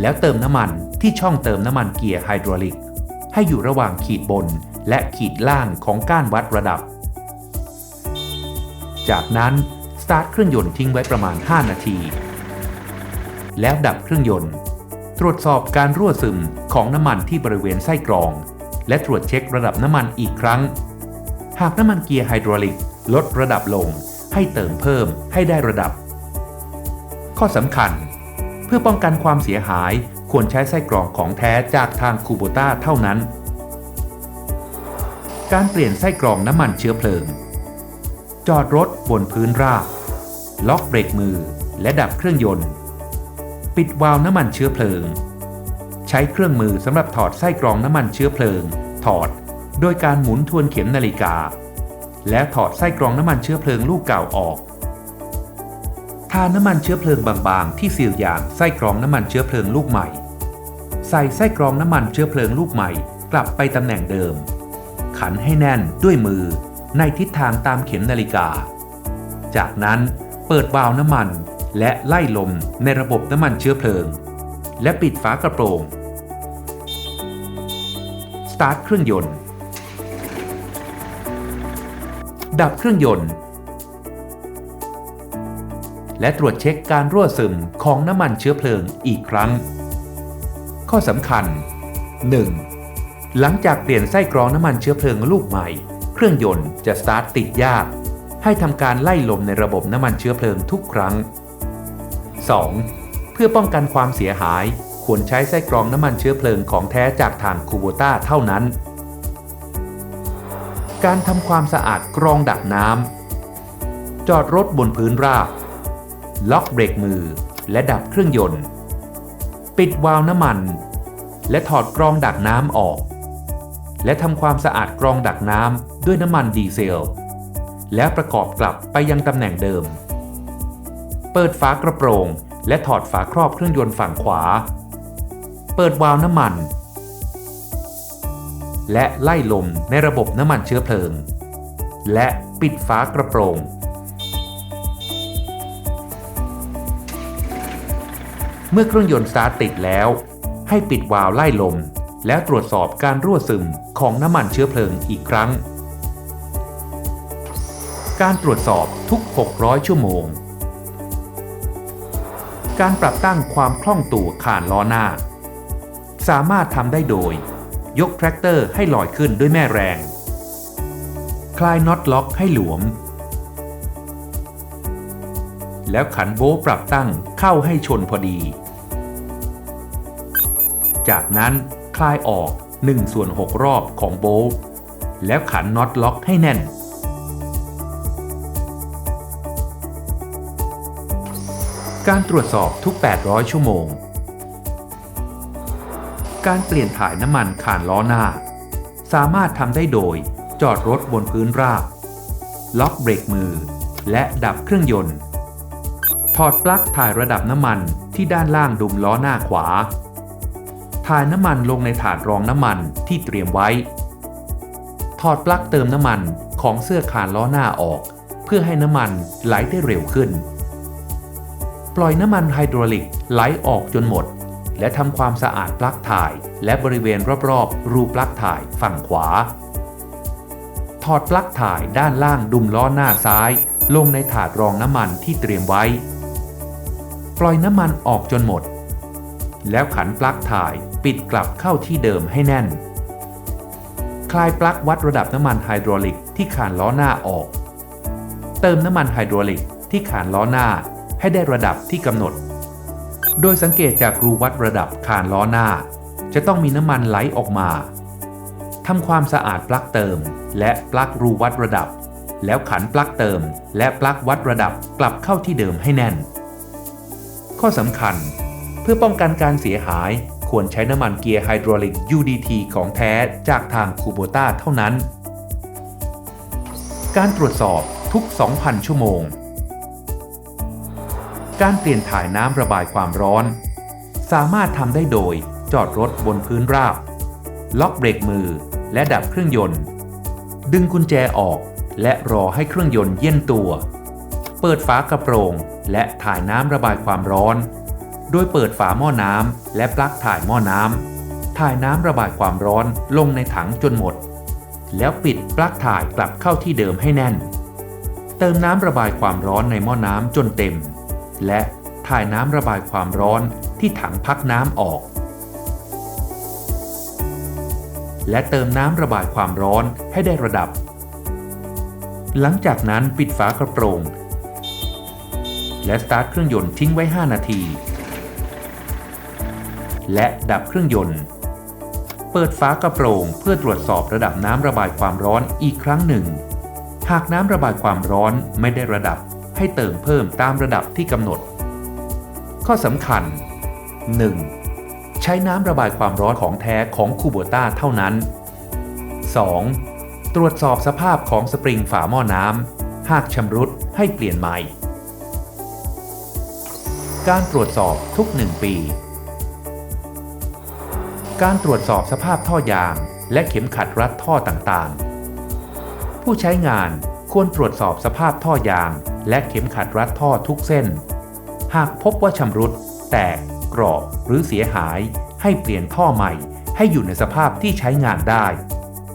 แล้วเติมน้ำมันที่ช่องเติมน้ำมันเกียร์ไฮดรอลิก ให้อยู่ระหว่างขีดบนและขีดล่างของก้านวัดระดับ จากนั้นสตาร์ทเครื่องยนต์ทิ้งไว้ประมาณ 5 นาที แล้วดับเครื่องยนต์ ตรวจสอบการรั่วซึมของน้ำมันที่บริเวณไส้กรอง และตรวจเช็คระดับน้ำมันอีกครั้ง หากน้ำมันเกียร์ไฮดรอลิกลดระดับลงให้เติมเพิ่มให้ได้ระดับ ข้อสำคัญ เพื่อป้องกันความเสียหาย ควรใช้ไส้กรองของแท้จากทางคูโบต้าเท่านั้น การเปลี่ยนไส้กรองน้ำมันเชื้อเพลิง จอดรถบนพื้นราบ ล็อกเบรกมือและดับเครื่องยนต์ ปิดวาล์วน้ำมันเชื้อเพลิง ใช้เครื่องมือสำหรับถอดไส้กรองน้ำมันเชื้อเพลิง ถอดโดยการหมุนทวนเข็มนาฬิกา และถอดไส้กรองน้ำมันเชื้อเพลิงลูกเก่าออก ทาน้ำมันเชื้อเพลิงบางๆ ที่ซีลยางไส้กรองน้ำมันเชื้อเพลิงลูกใหม่ ใส่ไส้กรองน้ำมันเชื้อเพลิงลูกใหม่ กลับไปตำแหน่งเดิม ขันให้แน่นด้วยมือในทิศทางตามเข็มนาฬิกา จากนั้นเปิดวาล์วน้ำมันและไล่ลมในระบบน้ำมันเชื้อเพลิง และปิดฝากระโปรง สตาร์ทเครื่องยนต์ ดับเครื่องยนต์ และตรวจเช็คการรั่วซึมของน้ำมันเชื้อเพลิงอีกครั้ง ข้อสำคัญ 1. หลังจากเปลี่ยนไส้กรองน้ำมันเชื้อเพลิงลูกใหม่ เครื่องยนต์จะสตาร์ทติดยาก ให้ทำการไล่ลมในระบบน้ำมันเชื้อเพลิงทุกครั้ง 2. เพื่อป้องกันความเสียหายควรใช้ไส้กรองน้ำมันเชื้อเพลิงของแท้จากทางคูโบต้าเท่านั้น การทำความสะอาดกรองดักน้ำจอดรถบนพื้นราบ ล็อกเบรกมือ และดับเครื่องยนต์ ปิดวาล์วน้ำมัน และถอดกรองดักน้ำออก และทำความสะอาดกรองดักน้ำด้วยน้ำมันดีเซล แล้วประกอบกลับไปยังตำแหน่งเดิม เปิดฝากระโปรง และถอดฝาครอบเครื่องยนต์ฝั่งขวา เปิดวาล์วน้ำมัน และไล่ลมในระบบน้ำมันเชื้อเพลิง และปิดฝากระโปรง เมื่อเครื่องยนต์สตาร์ทติดแล้ว ให้ปิดวาล์วไล่ลม แล้วตรวจสอบการรั่วซึมของน้ำมันเชื้อเพลิงอีกครั้ง การตรวจสอบทุก 600 ชั่วโมง การปรับตั้งความคล่องตัวขานล้อหน้า สามารถทำได้โดย ยกแทรกเตอร์ให้ลอยขึ้นด้วยแม่แรง คลายน็อตล็อกให้หลวม แล้วขันโบว์ปรับตั้งเข้าให้ชนพอดี จากนั้นคลายออก1ส่วน6รอบของโบว์แล้วขันน็อตล็อกให้แน่น การตรวจสอบทุก 800 ชั่วโมง การเปลี่ยนถ่ายน้ำมันขานล้อหน้า สามารถทำได้โดยจอดรถบนพื้นราบ ล็อกเบรกมือ และดับเครื่องยนต์ ถอดปลั๊กถ่ายระดับน้ำมันที่ด้านล่างดุมล้อหน้าขวา ถ่ายน้ำมันลงในถาดรองน้ำมันที่เตรียมไว้ ถอดปลั๊กเติมน้ำมันของเสื้อคานล้อหน้าออก เพื่อให้น้ำมันไหลได้เร็วขึ้น ปล่อยน้ำมันไฮดรอลิกไหลออกจนหมด และทำความสะอาดปลั๊กถ่าย และบริเวณรอบๆ รูปลั๊กถ่ายฝั่งขวา ถอดปลั๊กถ่ายด้านล่างดุมล้อหน้าซ้ายลงในถาดรองน้ำมันที่เตรียมไว้ ปล่อยน้ำมันออกจนหมด แล้วขันปลั๊กถ่ายปิดกลับเข้าที่เดิมให้แน่น คลายปลั๊กวัดระดับน้ำมันไฮดรอลิกที่ขานล้อหน้าออก เติมน้ำมันไฮดรอลิกที่ขานล้อหน้าให้ได้ระดับที่กำหนด โดยสังเกตจากรูวัดระดับคานล้อหน้า จะต้องมีน้ำมันไหลออกมาทำความสะอาดปลั๊กเติม และปลั๊กรูวัดระดับ แล้วขันปลั๊กเติม และปลั๊กวัดระดับกลับเข้าที่เดิมให้แน่น ข้อสำคัญ เพื่อป้องกันการเสียหายควรใช้น้ำมันเกียร์ไฮดรอลิก UDT ของแท้จากทางคูโบต้าเท่านั้น การตรวจสอบทุก 2,000 ชั่วโมง การเปลี่ยนถ่ายน้ำระบายความร้อน สามารถทำได้โดยจอดรถบนพื้นราบ ล็อกเบรกมือและดับเครื่องยนต์ ดึงกุญแจออกและรอให้เครื่องยนต์เย็นตัว เปิดฝากระโปรงและถ่ายน้ำระบายความร้อน โดยเปิดฝาหม้อน้ำและปลั๊กถ่ายหม้อน้ำถ่ายน้ำระบายความร้อนลงในถังจนหมด แล้วปิดปลั๊กถ่ายกลับเข้าที่เดิมให้แน่น เติมน้ำระบายความร้อนในหม้อน้ำจนเต็ม และถ่ายน้ำระบายความร้อนที่ถังพักน้ำออก และเติมน้ำระบายความร้อนให้ได้ระดับ หลังจากนั้นปิดฝากระโปรง และสตาร์ทเครื่องยนต์ทิ้งไว้ 5 นาที และดับเครื่องยนต์ เปิดฝากระโปรงเพื่อตรวจสอบระดับน้ำระบายความร้อนอีกครั้งหนึ่ง หากน้ำระบายความร้อนไม่ได้ระดับให้เติมเพิ่มตามระดับที่กำหนด ข้อสำคัญ 1. ใช้น้ำระบายความร้อนของแท้ของคูโบต้าเท่านั้น 2. ตรวจสอบสภาพของสปริงฝาหม้อน้ำหากชำรุดให้เปลี่ยนใหม่ การตรวจสอบทุก 1 ปี การตรวจสอบสภาพท่อยาง และเข็มขัดรัดท่อต่างๆ ผู้ใช้งานควรตรวจสอบสภาพท่อยาง และเข็มขัดรัดท่อทุกเส้น หากพบว่าชำรุด แตก กรอบ หรือเสียหาย ให้เปลี่ยนท่อใหม่ ให้อยู่ในสภาพที่ใช้งานได้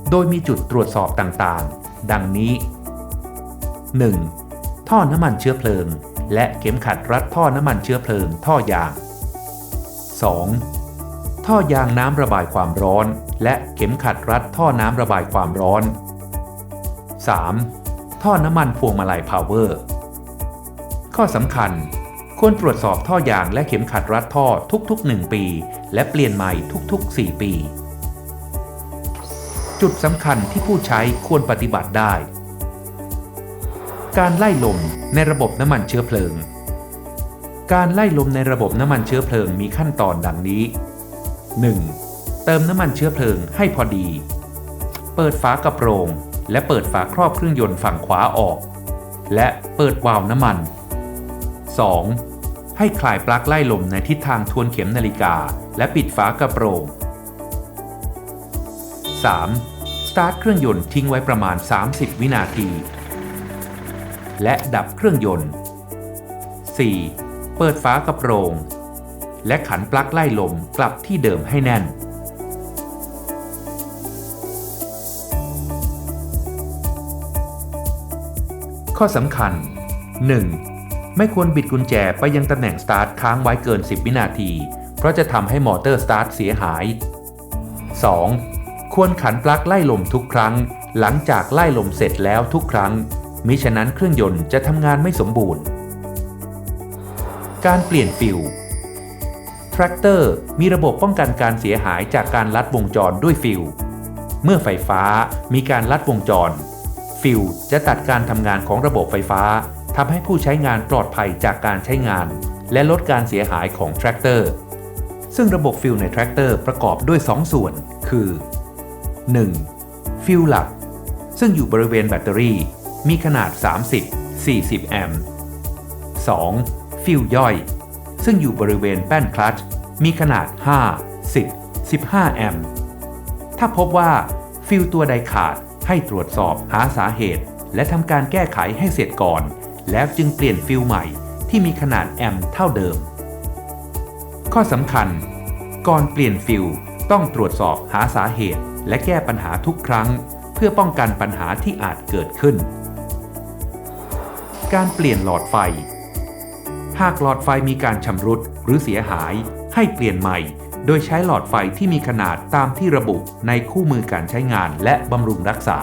โดยมีจุดตรวจสอบต่างๆ ดังนี้ 1. ท่อน้ำมันเชื้อเพลิง และเข็มขัดรัดท่อน้ำมันเชื้อเพลิงท่อยาง 2. ท่อยางน้ำระบายความร้อน และเข็มขัดรัดท่อน้ำระบายความร้อน 3. ท่อน้ำมันพวงมาลัยพาวเวอร์ ข้อสำคัญ ควรตรวจสอบท่อยางและเข็มขัดรัดท่อทุกๆ 1 ปี และเปลี่ยนใหม่ทุก ๆ 4 ปี จุดสำคัญที่ผู้ใช้ควรปฏิบัติได้ การไล่ลมในระบบน้ำมันเชื้อเพลิง การไล่ลมในระบบน้ำมันเชื้อเพลิงมีขั้นตอนดังนี้ 1. เติมน้ำมันเชื้อเพลิงให้พอดี เปิดฝากระโปรง และเปิดฝาครอบเครื่องยนต์ฝั่งขวาออก และเปิดวาล์วน้ำมัน 2. ให้คลายปลั๊กไล่ลมในทิศทางทวนเข็มนาฬิกา และปิดฝากระโปรง 3. สตาร์ทเครื่องยนต์ทิ้งไว้ประมาณ 30 วินาที และดับเครื่องยนต์ 4. เปิดฝากระโปรง และขันปลั๊กไล่ลมกลับที่เดิมให้แน่น ข้อสำคัญ 1. ไม่ควรบิดกุญแจไปยังตำแหน่งสตาร์ทค้างไว้เกิน 10 วินาที เพราะจะทำให้มอเตอร์สตาร์ทเสียหาย 2. ควรขันปลั๊กไล่ลมทุกครั้ง หลังจากไล่ลมเสร็จแล้วทุกครั้ง มิฉะนั้นเครื่องยนต์จะทำงานไม่สมบูรณ์ การเปลี่ยนฟิลแทรกเตอร์มีระบบป้องกันการเสียหายจากการลัดวงจรด้วยฟิลเมื่อไฟฟ้ามีการลัดวงจร ฟิลจะตัดการทำงานของระบบไฟฟ้าทำให้ผู้ใช้งานปลอดภัยจากการใช้งาน และลดการเสียหายของแทรกเตอร์ ซึ่งระบบฟิลในแทรกเตอร์ประกอบด้วย 2 ส่วน คือ 1. ฟิลหลัก ซึ่งอยู่บริเวณแบตเตอรี่ มีขนาด 30-40 แอมป์ 2. ฟิลย่อย ซึ่งอยู่บริเวณแป้นคลัตช์มีขนาด 5 10 15 แอมป์ ถ้าพบว่าฟิลตัวใดขาดให้ตรวจสอบหาสาเหตุ และทำการแก้ไขให้เสร็จก่อน แล้วจึงเปลี่ยนฟิลใหม่ที่มีขนาดแอมป์เท่าเดิม ข้อสำคัญ ก่อนเปลี่ยนฟิลต้องตรวจสอบหาสาเหตุ และแก้ปัญหาทุกครั้ง เพื่อป้องกันปัญหาที่อาจเกิดขึ้น การเปลี่ยนหลอดไฟ หากหลอดไฟมีการชำรุดหรือเสียหาย ให้เปลี่ยนใหม่ โดยใช้หลอดไฟที่มีขนาดตามที่ระบุในคู่มือการใช้งานและบำรุงรักษา